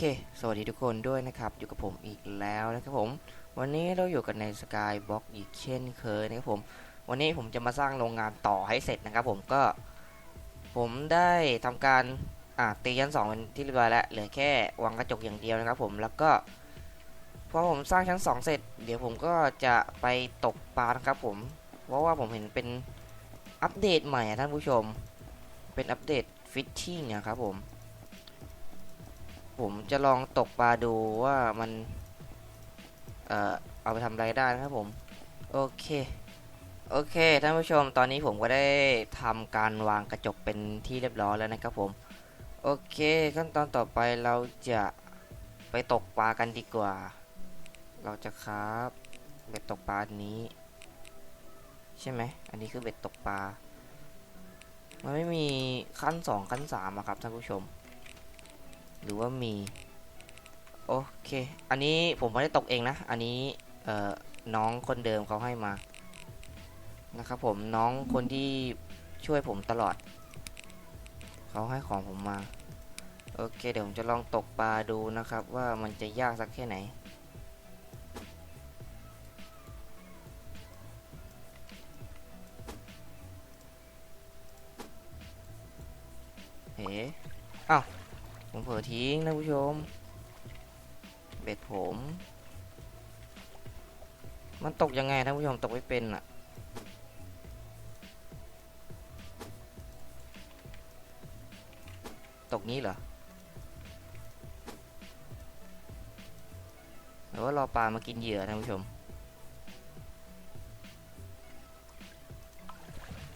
เค สวัสดีทุกคนด้วยนะครับ อยู่กับผมอีกแล้วนะครับผม วันนี้เราอยู่กันในสกายบ็อกอีกเช่นเคยนะครับผม วันนี้ผมจะมาสร้างโรงงานต่อให้เสร็จนะครับผมก็ ผมได้ทำการอ่าตีชั้นสองเป็นที่เรียบร้อยแล้ว เหลือแค่วางกระจกอย่างเดียวนะครับผมแล้วก็พอผมสร้างชั้นสองเสร็จ เดี๋ยวผมก็จะไปตกปลานะครับผม เพราะว่าผมเห็นเป็นอัปเดตใหม่อะท่านผู้ชม เป็นอัปเดตฟิชชิ่งนะครับผม ผมจะลองตกปลาดูว่ามัน เอ่อ เอาไปทำอะไรได้นะครับผม โอเค โอเค ท่านผู้ชม ตอนนี้ผมก็ได้ทำการวางกระจกเป็นที่เรียบร้อยแล้วนะครับผม โอเค ขั้นตอนต่อไปเราจะไปตกปลากันดีกว่า เราจะครับเบ็ดตกปลาอันนี้ ใช่ไหม อันนี้คือเบ็ดตกปลา มันไม่มีขั้นสองขั้นสามอะครับท่านผู้ชม หรือว่ามี โอเค อันนี้ผมไม่ได้ตกเองนะ อันนี้เอ่อน้องคนเดิมเขาให้มา นะครับผมน้องคนที่ช่วยผมตลอด เขาให้ของผมมา โอเค เดี๋ยวผมจะลองตกปลาดูนะครับ ว่ามันจะยากสักแค่ไหนเฮ้อ้าว ผมเผลอทิ้งนะผู้ชม เบ็ดผม มันตกยังไงท่านผู้ชมตกไม่เป็นอะตกนี้เหรอหรือว่ารอปลามากินเหยื่อท่านผู้ชม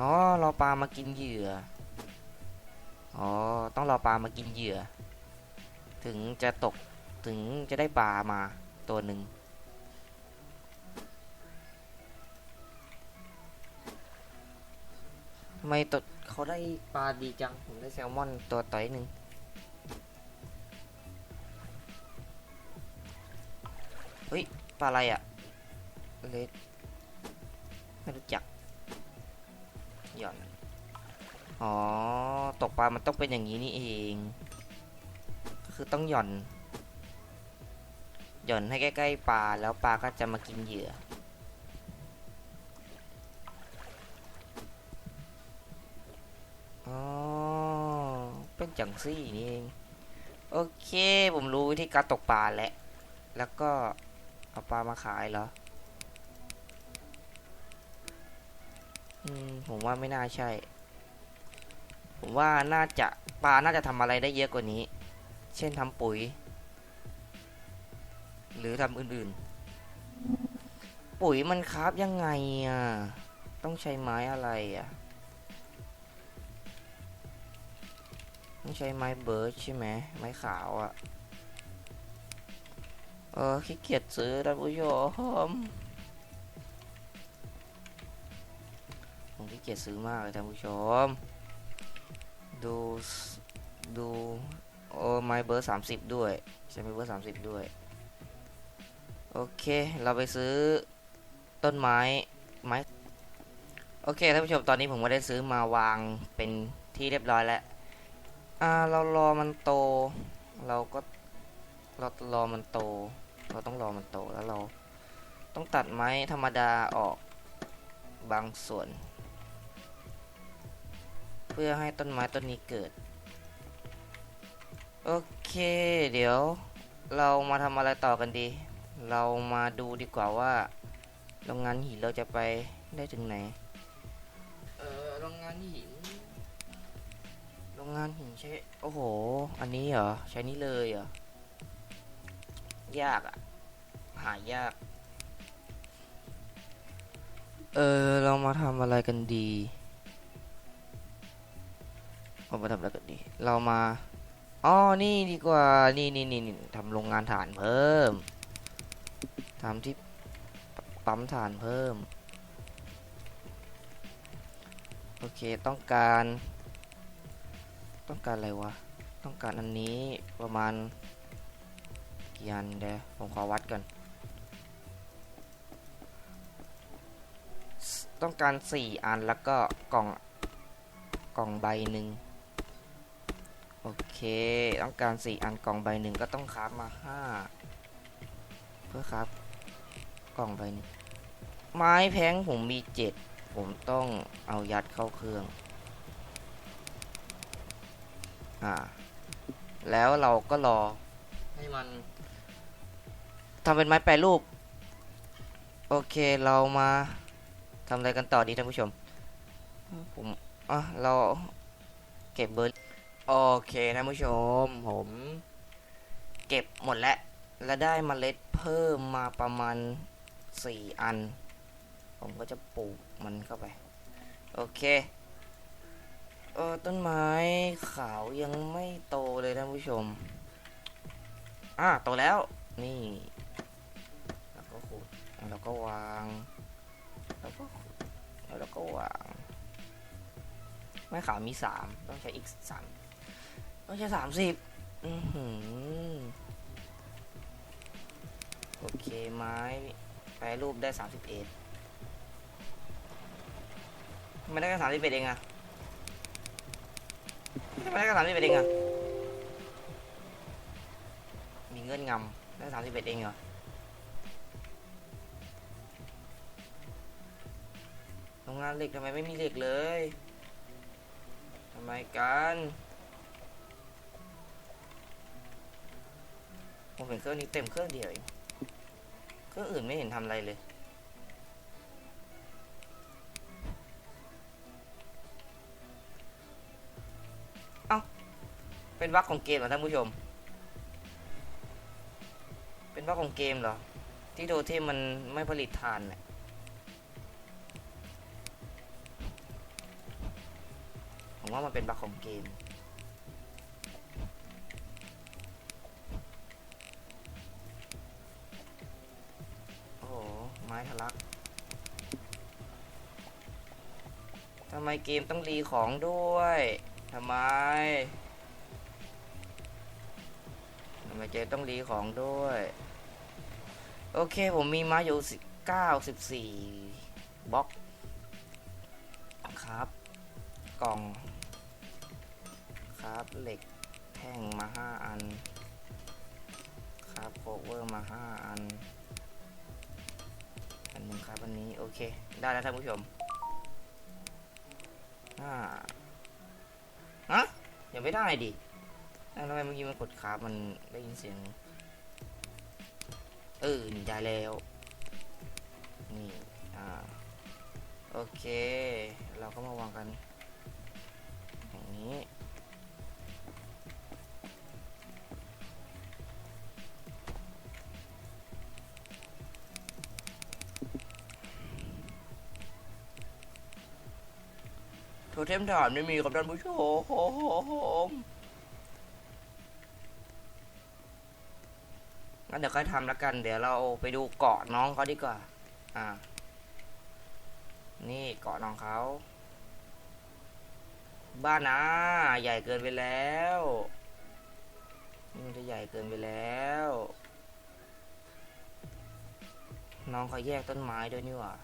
อ๋อ รอปลามากินเหยื่อ อ๋อ ต้องรอปลามากินเหยื่อ ถึงจะตกถึงจะได้ปลามาตัวหนึ่งทำไมตดเขาได้ปลาดีจัง ผมได้แซลมอนตัวต่อยหนึ่งเฮ้ย ปลาอะไรอะ่ะเลดไม่รู้จัก หย่อน อ๋อ ตกปลามันต้องเป็นอย่างนี้นี่เอง คือต้องหย่อน หย่อนให้ใกล้ๆปลาแล้วปลาก็จะมากินเหยื่อ อ๋อ เป็นจังซี่นี่เอง โอเคผมรู้วิธีการตกปลาแล้ว แล้วก็เอาปลามาขายเหรอ อืม ผมว่าไม่น่าใช่ ผมว่าน่าจะปลาน่าจะทำอะไรได้เยอะกว่านี้ เช่นทำปุ๋ย หรือทำอื่นๆ ปุ๋ยมันคราฟยังไงอะ ต้องใช้ไม้อะไรอะ ต้องใช้ไม้เบิร์ดใช่ไหมไม้ขาวอะ เออขี้เกียจซื้อท่านผู้ชมผมขี้เกียจซื้อมากเลยท่านผู้ชม ดูดู โอ้ไม้เบอร์สามสิบด้วย ใช้ไหมเบอร์สามสิบด้วย โอเค เราไปซื้อต้นไม้ไม้ โอเคท่านผู้ชมตอนนี้ผมก็ได้ซื้อมาวางเป็นที่เรียบร้อยแล้ว อ่า เรารอมันโต เราก็เรารอมันโต เราต้องรอมันโตแล้วเรา ต้องตัดไม้ธรรมดาออกบางส่วน เพื่อให้ต้นไม้ต้นนี้เกิด โอเค เดี๋ยว เรามาทำอะไรต่อกันดี เรามาดูดีกว่าว่าโรงงานหินเราจะไปได้ถึงไหน เออโรงงานหินโรงงานหินใช้โอ้โห อันนี้เหรอใช้นี่เลยเหรอยากอะหายาก เออเรามาทำอะไรกันดีเรามาทำอะไรกันดี เรามา อ๋อ นี่ดีกว่า นี่นี่นี่ทำโรงงานฐานเพิ่ม ทำที่ปั๊มฐานเพิ่ม โอเค ต้องการ ต้องการอะไรวะ ต้องการอันนี้ประมาณกี่อันเดี๋ยวผมขอวัดก่อนต้องการสี่อันแล้วก็กล่อง กล่องใบหนึ่ง โอเค ต้องการสี่อันกล่องใบหนึ่งก็ต้องคราฟมาห้าเพื่อครับ กล่องใบนึงไม้แพงผมมีเจ็ดผมต้องเอายัดเข้าเครื่อง อ่า แล้วเราก็รอให้มันทำเป็นไม้แปรรูป โอเคเรามาทำอะไรกันต่อดีท่านผู้ชม ผม อะ เราเก็บเบอร์ โอเคท่านผู้ชม ผม เก็บหมดแล้ว และได้มเมล็ดเพิ่มมาประมาณสี่อัน ผมก็จะปลูกมันเข้าไป โอเคเออต้นไม้ขาวยังไม่โตเลยท่านผู้ชม อะโตแล้ว นี่ แล้วก็ขุดแล้วก็วาง แล้วก็ขุดแล้วก็วาง ไม้ขาวมีสามต้องใช้อีกสาม ต้องใช้สามสิบอือหือโอเคไม้แปรรูปได้สามสิบเอ็ดไม่ได้แค่สามสิบเอ็ดเองอะทำไมได้แค่สามสิบเอ็ดเองอะมีเงื่อนงำได้สามสิบเอ็ดเองเหรอโรงงานเหล็กทำไมไม่มีเหล็กเลยทำไมกัน ผมเห็นเครื่องนี้เต็มเครื่องเดียวเอง เครื่องอื่นไม่เห็นทำอะไรเลย เอ้า เป็นบั๊กของเกมเหรอท่านผู้ชม เป็นบั๊กของเกมเหรอ ที่โดเทมมันไม่ผลิตทานเนี่ยผมว่ามันเป็นบั๊กของเกม ม้ทะลักทำไมเกมต้องรีของด้วยทำไมทำไมเกมต้องรีของด้วย โอเคผมมีไม้อยู่สิเก้าสิบสี่บล็อกครับ กล่อง ครับเหล็กแท่งมาห้าอัน ครับโคเวอร์มาห้าอัน อันหนึ่งครับอันนี้โอเค ได้แล้วท่านผู้ชมอ่าฮะยังไม่ได้ดิอ้วทำไมเมื่อกี้มันกดครับมันได้ยินเสียง เออนี่ได้แล้ว นี่ อ่า โอเค เราก็มาวางกัน อย่างนี้ เทมฐานไม่มีกับท่านผู้ชมงั้นเดี๋ยวค่อยทำแล้วกัน เดี๋ยวเราไปดูเกาะน้องเขาดีกว่า อ่า นี่เกาะน้องเขา บ้านนะใหญ่เกินไปแล้วนี่มันจะใหญ่เกินไปแล้ว น้องเขาแยกต้นไม้ด้วยนี่หว่า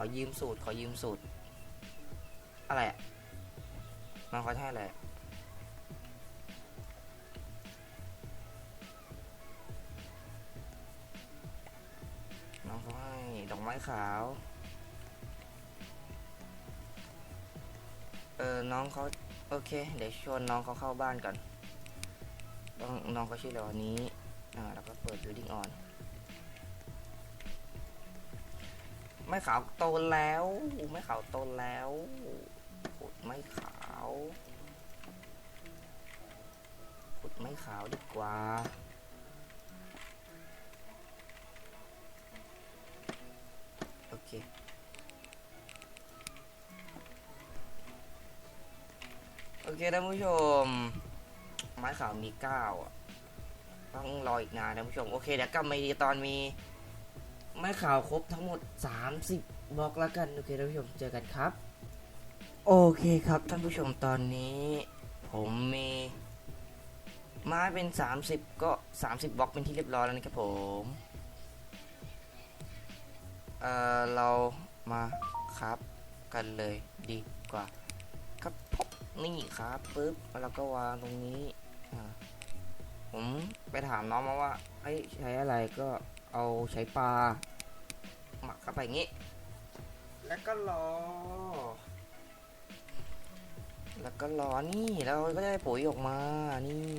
อยืมสูตร ขอยืมสูตร อะไรอะน้องเขาให้อะไรน้องเขาให้ดอกไม้ขาว เออ น้องเขาโอเค เดี๋ยวชวนน้องเขาเข้าบ้านก่อนน้องเขาชื่ออะไรวันนี้ อ่า แล้วก็เปิด building on ไม่ขาวโตแล้ว ไม่ขาวโตแล้วขุดไม่ขาวขุดไม่ขาวดีกว่าโอเคโอเคท่านผู้ชม ไม้ขาวมีเก้าต้องรออีกนานท่านผู้ชม โอเคเดี๋ยวกลับมาดีตอนมี ไม้ขาวครบทั้งหมด 30 บล็อกแล้วกัน โอเคท่านผู้ชมเจอกันครับ โอเคครับท่านผู้ชมตอนนี้ ผมมีไม้เป็น 30 ก็ 30 บล็อกเป็นที่เรียบร้อยแล้วนะครับผม เอ่อ เรามาครับกันเลยดีกว่า ครับผมนี่ครับปุ๊บแล้วก็วางตรงนี้ผมไปถามน้องมาว่าไอ้ยใช้อะไรก็เอาใช้ปลา หมักเข้าไปอย่างงี้ แล้วก็รอ แล้วก็รอนี่แล้วก็ได้ปุ๋ยออกมานี่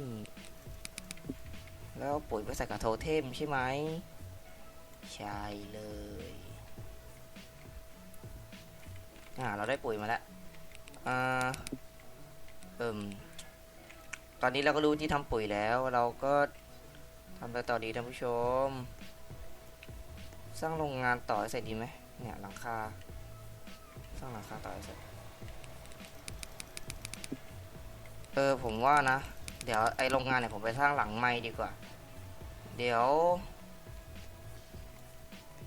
แล้วปุ๋ยไปใส่กับโทเทมใช่ไหมใช่เลยอ่าเราได้ปุ๋ยมาแล้วอ่าเอิ่มตอนนี้เราก็รู้ที่ทำปุ๋ยแล้ว เราก็ทำไปต่อดีท่านผู้ชม สร้างโรงงานต่อให้เสร็จดีไหมเนี่ยหลังคา สร้างหลังคาต่อให้เสร็จ เออผมว่านะ เดี๋ยวไอโรงงานเนี่ยผมไปสร้างหลังไม่ดีกว่า เดี๋ยว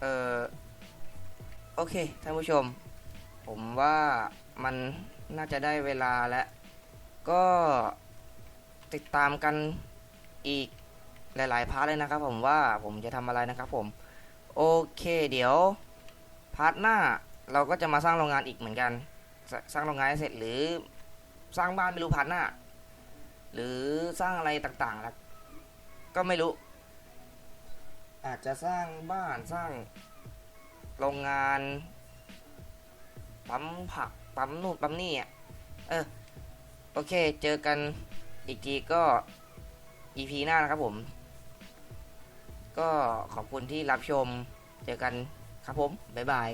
เออโอเคท่านผู้ชม ผมว่ามันน่าจะได้เวลาแล้วก็ติดตามกันอีกหลาย ๆ พาร์ทเลยนะครับผมว่าผมจะทำอะไรนะครับผม โอเค เดี๋ยวพาร์ทหน้าเราก็จะมาสร้างโรงงานอีกเหมือนกันสสร้างโรงงานให้เสร็จหรือสร้างบ้านไม่รู้พาร์ทหน้า หรือสร้างอะไรต่างๆแล้วก็ไม่รู้ อาจจะสร้างบ้านสร้างโรงงานปั๊มผักปั๊มนู่นปั๊มนี่อะเออโอเค เจอกันอีกทีก็ EP หน้านะครับผม ก็ขอบคุณที่รับชม เจอกันครับผม บ๊ายบาย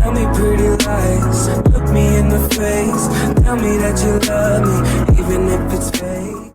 Tell me pretty lies, look me in the face. Tell me that you love me, even if it's fake.